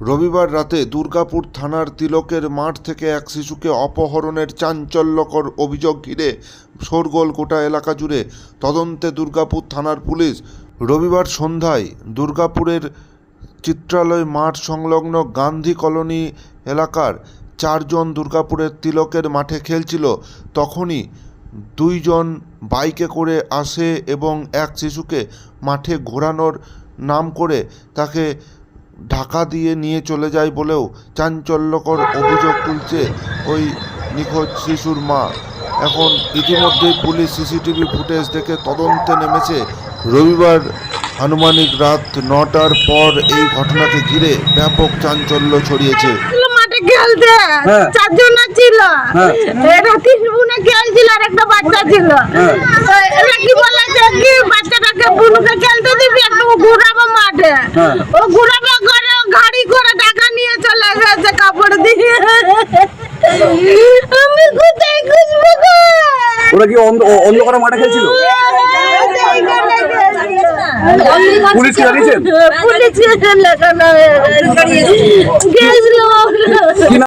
রবিবার রাতে দুর্গাপুর থানার তিলকের মাঠ থেকে এক শিশুকে অপহরণের চাঞ্চল্যকর অভিযোগ ঘিরে শোরগোল গোটা এলাকা জুড়ে তদন্তে দুর্গাপুর থানার পুলিশ রবিবার সন্ধ্যায় দুর্গাপুরের চিত্রালয় মাঠ সংলগ্ন গান্ধী কলোনি এলাকার চারজন দুর্গাপুরের তিলকের মাঠে খেলছিল। তখনই দুইজন বাইকে করে আসে এবং এক শিশুকে মাঠে ঘোরানোর নাম করে তাকে ঢাকা দিয়ে নিয়ে চলে যায় বলেও চাঞ্চল্যকর অভিযোগ তুলছে ওই নিখোঁজ শিশুর মা এখন ইতিমধ্যেই পুলিশ সিসিটিভি ফুটেজ দেখে তদন্তে নেমেছে রবিবার আনুমানিক রাত নটার পর এই ঘটনাকে ঘিরে ব্যাপক চাঞ্চল্য ছড়িয়েছে খেলতে হ্যাঁ। চারজন ছিল হ্যাঁ। এরা তিন বোনে খেলছিল আর একটা বাচ্চা ছিল হ্যাঁ। তো এরা কি বলেছে কি বাচ্চাটাকে বুনুকে খেলতে দিবি একটু ঘুরাবো মাঠে। ও ঘুরাবে গেছে কাপড় দিয়ে। আমি কোথায় খুঁজবো গো? ওরা কি অন্ধকারে মাঠে খেলছিল? পুলিশ কি জানিয়েছেন পুলিশ গেছিল।